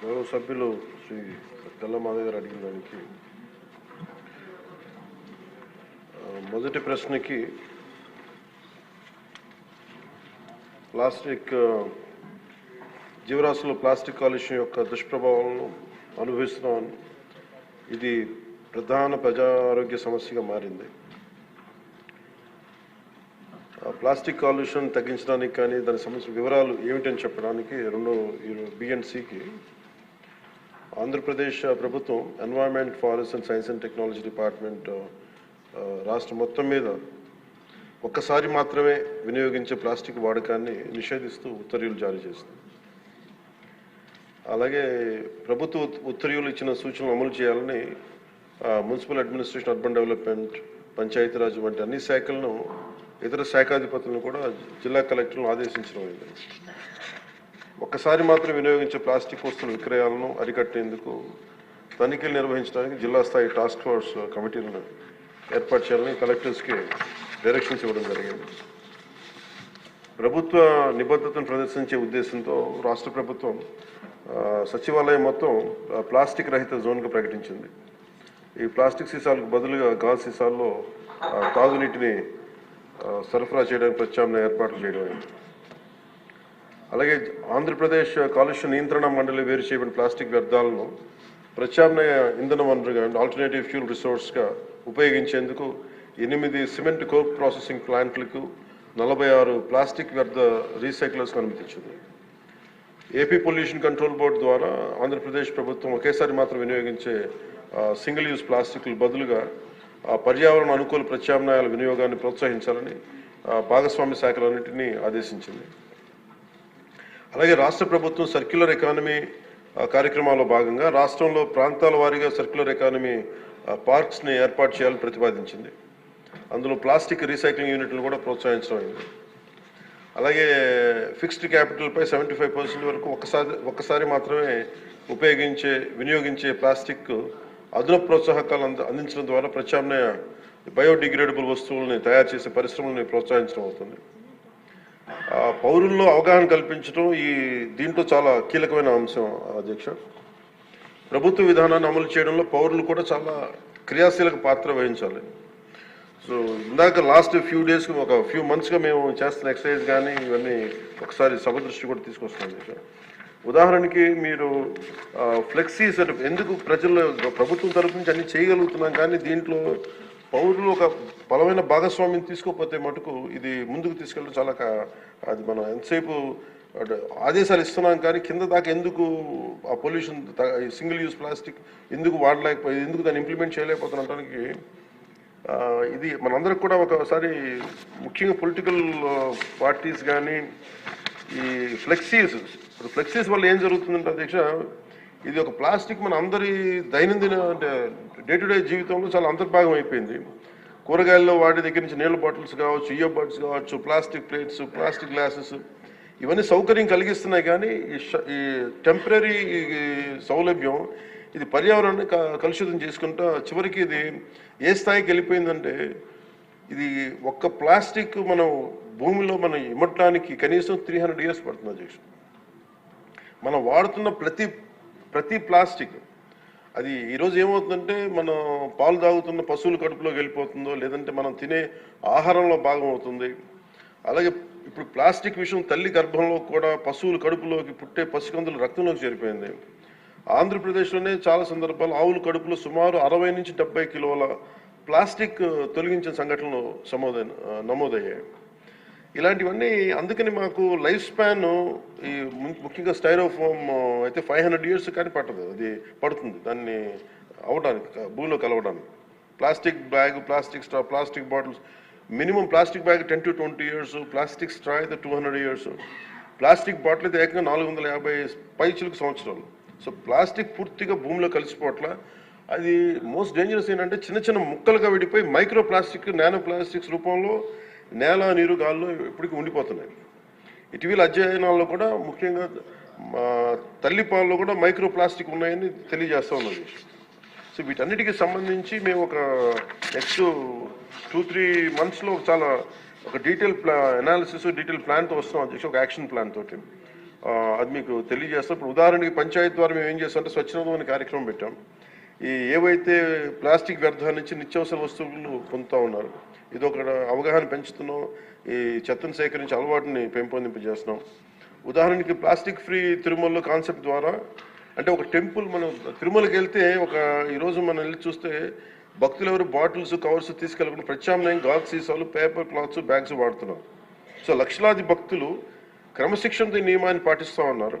గౌరవ సభ్యులు శ్రీ తెల్ల మాధవ్ గారు అడిగిన దానికి మొదటి ప్రశ్నకి ప్లాస్టిక్ జీవరాశులు ప్లాస్టిక్ కాలుష్యం యొక్క దుష్ప్రభావాలను అనుభవిస్తున్నామని ఇది ప్రధాన ప్రజా ఆరోగ్య సమస్యగా మారింది. ప్లాస్టిక్ కాలుష్యం తగ్గించడానికి కానీ దాని సమస్య వివరాలు ఏమిటని చెప్పడానికి రెండు బిఎన్సికి ఆంధ్రప్రదేశ్ ప్రభుత్వం environment forest and science and technology department రాష్ట్ర రాష్ట్రం మొత్తం మీద ఒక్కసారి మాత్రమే వినియోగించే ప్లాస్టిక్ వాడకాన్ని నిషేధిస్తూ ఉత్తర్వులు జారీ చేస్తుంది అలాగే ప్రభుత్వ ఉత్తర్వులు ఇచ్చిన సూచనలు అమలు చేయాలని municipal administration urban development Panchayati Raj వంటి అన్ని శాఖలను ఇతర శాఖాధిపతులను కూడా జిల్లా కలెక్టర్లను ఆదేశించడం అయింది. ఒక్కసారి మాత్రం వినియోగించే ప్లాస్టిక్ వస్తువుల విక్రయాలను అరికట్టేందుకు తనిఖీలు నిర్వహించడానికి జిల్లా స్థాయి టాస్క్ ఫోర్స్ కమిటీలను ఏర్పాటు చేయాలని కలెక్టర్స్కి డైరెక్షన్స్ ఇవ్వడం జరిగింది. ప్రభుత్వ నిబద్ధతను ప్రదర్శించే ఉద్దేశంతో రాష్ట్ర ప్రభుత్వం సచివాలయం మొత్తం ప్లాస్టిక్ రహిత జోన్గా ప్రకటించింది. ఈ ప్లాస్టిక్ సీసాలకు బదులుగా గాజు సీసాల్లో తాగునీటిని సరఫరా చేయడానికి ప్రత్యామ్నాయ ఏర్పాట్లు చేయడం అలాగే ఆంధ్రప్రదేశ్ కాలుష్య నియంత్రణ మండలి వేరు చేయబడిన ప్లాస్టిక్ వ్యర్థాలను ప్రత్యామ్నాయ ఇంధన వనరుగా అండ్ ఆల్టర్నేటివ్ ఫ్యూల్ రిసోర్స్గా ఉపయోగించేందుకు ఎనిమిది సిమెంట్ కోక్ ప్రాసెసింగ్ ప్లాంట్లకు నలభై ఆరు ప్లాస్టిక్ వ్యర్థ రీసైక్లర్స్ను అనుమతించింది ఏపీ పొల్యూషన్ కంట్రోల్ బోర్డు ద్వారా ఆంధ్రప్రదేశ్ ప్రభుత్వం ఒకేసారి మాత్రం వినియోగించే సింగిల్ యూజ్ ప్లాస్టిక్లు బదులుగా ఆ, పర్యావరణ అనుకూల ప్రత్యామ్నాయాల వినియోగాన్ని ప్రోత్సహించాలని భాగస్వామ్య శాఖలన్నింటినీ ఆదేశించింది. అలాగే రాష్ట్ర ప్రభుత్వం సర్క్యులర్ ఎకానమీ కార్యక్రమాల్లో భాగంగా రాష్ట్రంలో ప్రాంతాల వారీగా సర్క్యులర్ ఎకానమీ పార్క్స్ని ఏర్పాటు చేయాలని ప్రతిపాదించింది. అందులో ప్లాస్టిక్ రీసైక్లింగ్ యూనిట్లు కూడా ప్రోత్సహించడం అయింది. అలాగే ఫిక్స్డ్ క్యాపిటల్పై సెవెంటీ ఫైవ్ పర్సెంట్ వరకు ఒకసారి ఒక్కసారి మాత్రమే ఉపయోగించే వినియోగించే ప్లాస్టిక్ అదనపు ప్రోత్సాహకాలు అంద అందించడం ద్వారా ప్రత్యామ్నాయ బయోడిగ్రేడబుల్ వస్తువుల్ని తయారు చేసే పరిశ్రమల్ని ప్రోత్సహించడం అవుతుంది. పౌరుల్లో అవగాహన కల్పించడం ఈ దీంట్లో చాలా కీలకమైన అంశం అధ్యక్ష. ప్రభుత్వ విధానాన్ని అమలు చేయడంలో పౌరులు కూడా చాలా క్రియాశీలక పాత్ర వహించాలి. సో ఇందాక లాస్ట్ ఫ్యూ డేస్ ఒక ఫ్యూ మంత్స్గా మేము చేస్తున్న ఎక్సర్సైజ్ కానీ ఇవన్నీ ఒకసారి సభ దృష్టి కూడా తీసుకొస్తున్నాం అధ్యక్ష. ఉదాహరణకి మీరు ఫ్లెక్సీ సెటప్ ఎందుకు ప్రజలు ప్రభుత్వం తరపు నుంచి అన్ని చేయగలుగుతున్నాం కానీ దీంట్లో పౌరులు ఒక బలమైన భాగస్వామ్యం తీసుకోకపోతే మటుకు ఇది ముందుకు తీసుకెళ్ళడం చాలా అది మనం ఎంతసేపు ఆదేశాలు ఇస్తున్నాం కానీ కింద దాకా ఎందుకు ఆ పొల్యూషన్ సింగిల్ యూజ్ ప్లాస్టిక్ ఎందుకు వాడలేకపోయింది ఎందుకు దాన్ని ఇంప్లిమెంట్ చేయలేకపోతున్నటానికి ఇది మనందరికి కూడా ఒకసారి ముఖ్యంగా పొలిటికల్ పార్టీస్ కానీ ఈ ఫ్లెక్సీస్ ఇప్పుడు ఫ్లెక్సీస్ వల్ల ఏం జరుగుతుందంటే అధ్యక్ష ఇది ఒక ప్లాస్టిక్ మన అందరి దైనందిన అంటే డే టు డే జీవితంలో చాలా అంతర్భాగం అయిపోయింది. కూరగాయల్లో వాటి దగ్గర నుంచి నీళ్ళ బాటిల్స్ కావచ్చు ఇయర్ బాటిల్స్ కావచ్చు ప్లాస్టిక్ ప్లేట్స్ ప్లాస్టిక్ గ్లాసెస్ ఇవన్నీ సౌకర్యం కలిగిస్తున్నాయి కానీ ఈ టెంపరీ సౌలభ్యం ఇది పర్యావరణాన్ని కలుషితం చేసుకుంటా చివరికి ఇది ఏ స్థాయికి వెళ్ళిపోయిందంటే ఇది ఒక్క ప్లాస్టిక్ మనం భూమిలో మనం ఇమ్మటానికి కనీసం త్రీ హండ్రెడ్ ఇయర్స్ పడుతుంది అధ్యక్షుడు. మనం వాడుతున్న ప్రతి ప్రతి ప్లాస్టిక్. అది ఈరోజు ఏమవుతుందంటే మనం పాలు తాగుతున్న పశువుల కడుపులోకి వెళ్ళిపోతుందో లేదంటే మనం తినే ఆహారంలో భాగం అవుతుంది. అలాగే ఇప్పుడు ప్లాస్టిక్ విషయం తల్లి గర్భంలో కూడా పశువుల కడుపులోకి పుట్టే పసికందులు రక్తంలోకి చేరిపోయింది. ఆంధ్రప్రదేశ్లోనే చాలా సందర్భాలు ఆవుల కడుపులో సుమారు అరవై నుంచి డెబ్బై కిలోల ప్లాస్టిక్ తొలగించిన సంఘటనలు సమోదైన నమోదయ్యాయి. ఇలాంటివన్నీ అందుకని మాకు లైఫ్ స్పాన్ ఈ ముఖ్యంగా స్టైరోఫోమ్ అయితే ఫైవ్ హండ్రెడ్ ఇయర్స్ కానీ పట్టదు. అది పడుతుంది. దాన్ని అవడానికి భూమిలో కలవడానికి. Plastic bag plastic straw plastic bottles minimum plastic bag ten to twenty years plastic straw అయితే two hundred years. Plastic bottle అయితే ఏకంగా నాలుగు వందల యాభై పైచులకు సంవత్సరాలు. సో ప్లాస్టిక్ పూర్తిగా భూమిలో కలిసిపోవట్ల అది మోస్ట్ డేంజరస్ ఏంటంటే చిన్న చిన్న ముక్కలుగా విడిపోయి మైక్రో ప్లాస్టిక్ నానో ప్లాస్టిక్స్ రూపంలో నేల నీరు గాల్లో ఇప్పటికీ ఉండిపోతున్నాయి. ఇటీవల అధ్యయనాల్లో కూడా ముఖ్యంగా మా తల్లి పాలలో కూడా మైక్రో ప్లాస్టిక్ ఉన్నాయని తెలియజేస్తూ ఉన్నది. సో వీటన్నిటికి సంబంధించి మేము ఒక నెక్స్ట్ టూ త్రీ మంత్స్లో చాలా ఒక డీటెయిల్ ప్లా అనాలిసిస్ డీటెయిల్ ప్లాన్తో వస్తున్నాం అధ్యక్ష ఒక యాక్షన్ ప్లాన్ తోటి. అది మీకు తెలియజేస్తాం. ఇప్పుడు ఉదాహరణకి పంచాయత్ ద్వారా మేము ఏం చేస్తామంటే స్వచ్ఛందం అనే కార్యక్రమం పెట్టాం. ఈ ఏవైతే ప్లాస్టిక్ వ్యర్థాల నుంచి నిత్యావసర వస్తువులు పొందుతూ ఉన్నారు ఇది ఒక అవగాహన పెంచుతున్నాం. ఈ చెత్తను సేకరించి అలవాటుని పెంపొందింపజేస్తున్నాం. ఉదాహరణకి ప్లాస్టిక్ ఫ్రీ తిరుమలలో కాన్సెప్ట్ ద్వారా అంటే ఒక టెంపుల్ మనం తిరుమలకి వెళ్తే ఒక ఈరోజు మనం వెళ్ళి చూస్తే భక్తులు ఎవరు బాటిల్స్ కవర్స్ తీసుకెళ్ళకుండా ప్రత్యామ్నాయం గాజు సీసాలు పేపర్ క్లాత్స్ బ్యాగ్స్ వాడుతున్నారు. సో లక్షలాది భక్తులు క్రమశిక్షణతో నియమాన్ని పాటిస్తూ ఉన్నారు.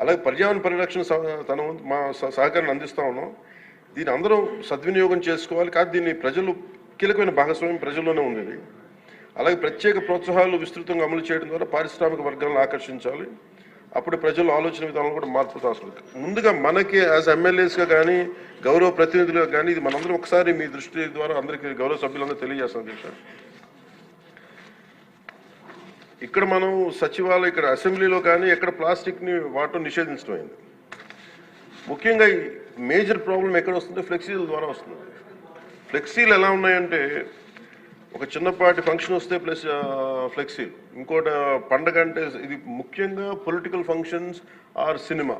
అలాగే పర్యావరణ పరిరక్షణ తన మా సహకారాన్ని అందిస్తా ఉన్నాం. దీన్ని అందరం సద్వినియోగం చేసుకోవాలి. కానీ దీన్ని ప్రజలు కీలకమైన భాగస్వామ్యం ప్రజల్లోనే ఉంది అలాగే ప్రత్యేక ప్రోత్సాహాలు విస్తృతంగా అమలు చేయడం ద్వారా పారిశ్రామిక వర్గాలను ఆకర్షించాలి. అప్పుడు ప్రజలు ఆలోచన విధానంలో కూడా మార్పు అవసరం ముందుగా మనకి యాజ్ ఎమ్మెల్యేస్గా కానీ గౌరవ ప్రతినిధులుగా కానీ ఇది మనందరం ఒకసారి మీ దృష్టి ద్వారా అందరికీ గౌరవ సభ్యులందరూ తెలియజేస్తాం అధ్యక్ష. ఇక్కడ మనం సచివాలయం ఇక్కడ అసెంబ్లీలో కానీ ఎక్కడ ప్లాస్టిక్ని వాటం నిషేధించడం అయింది ముఖ్యంగా ఈ మేజర్ ప్రాబ్లం ఎక్కడ వస్తుందో ఫ్లెక్సీల ద్వారా వస్తుంది. ఫ్లెక్సీలు ఎలా ఉన్నాయంటే ఒక చిన్నపాటి ఫంక్షన్ వస్తే ప్లస్ ఫ్లెక్సీలు. ఇంకోటి పండగ అంటే ఇది ముఖ్యంగా పొలిటికల్ ఫంక్షన్స్ ఆర్ సినిమా.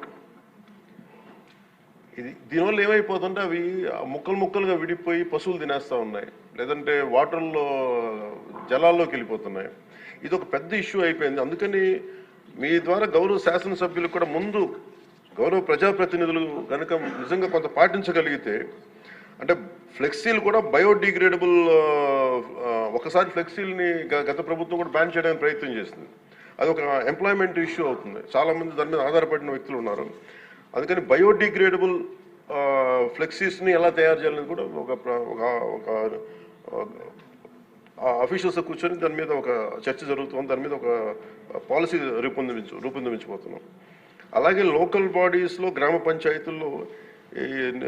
ఇది దీనివల్ల ఏమైపోతుంటే అవి ముక్కలు ముక్కలుగా విడిపోయి పశువులు తినేస్తూ ఉన్నాయి. లేదంటే వాటర్లో జలాల్లోకి వెళ్ళిపోతున్నాయి. ఇది ఒక పెద్ద ఇష్యూ అయిపోయింది. అందుకని మీ ద్వారా గౌరవ శాసనసభ్యులు కూడా ముందు గౌరవ ప్రజాప్రతినిధులు కనుక నిజంగా కొంత పాటించగలిగితే అంటే ఫ్లెక్సీలు కూడా బయోడిగ్రేడబుల్ ఒకసారి ఫ్లెక్సీల్ని గత ప్రభుత్వం కూడా బ్యాన్ చేయడానికి ప్రయత్నం చేసింది. అది ఒక ఎంప్లాయ్మెంట్ ఇష్యూ అవుతుంది. చాలామంది దాని మీద ఆధారపడిన వ్యక్తులు ఉన్నారు. అందుకని బయోడిగ్రేడబుల్ ఫ్లెక్సీస్ని ఎలా తయారు చేయాలని కూడా ఒక ఒక ఒక అఫీషియల్స్ కూర్చొని దాని మీద ఒక చర్చ జరుగుతుంది. దాని మీద ఒక పాలసీ రూపొందించు రూపొందించబోతున్నాం అలాగే లోకల్ బాడీస్లో గ్రామ పంచాయతీల్లో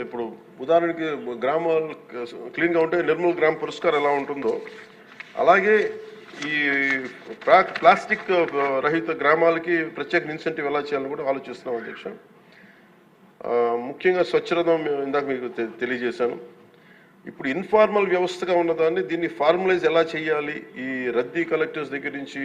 ఇప్పుడు ఉదాహరణకి గ్రామాలు క్లీన్గా ఉంటే నిర్మల్ గ్రామ పురస్కారం ఎలా ఉంటుందో అలాగే ఈ ప్లా- ప్లాస్టిక్ రహిత గ్రామాలకి ప్రత్యేక ఇన్సెంటివ్ ఎలా చేయాలని కూడా ఆలోచిస్తున్నాం అధ్యక్ష. ముఖ్యంగా స్వచ్ఛరథం ఇందాక మీకు తె- తెలియజేశాను. ఇప్పుడు ఇన్ఫార్మల్ వ్యవస్థగా ఉన్నదాన్ని దీన్ని ఫార్మలైజ్ ఎలా చేయాలి? ఈ రద్దీ కలెక్టర్స్ దగ్గర నుంచి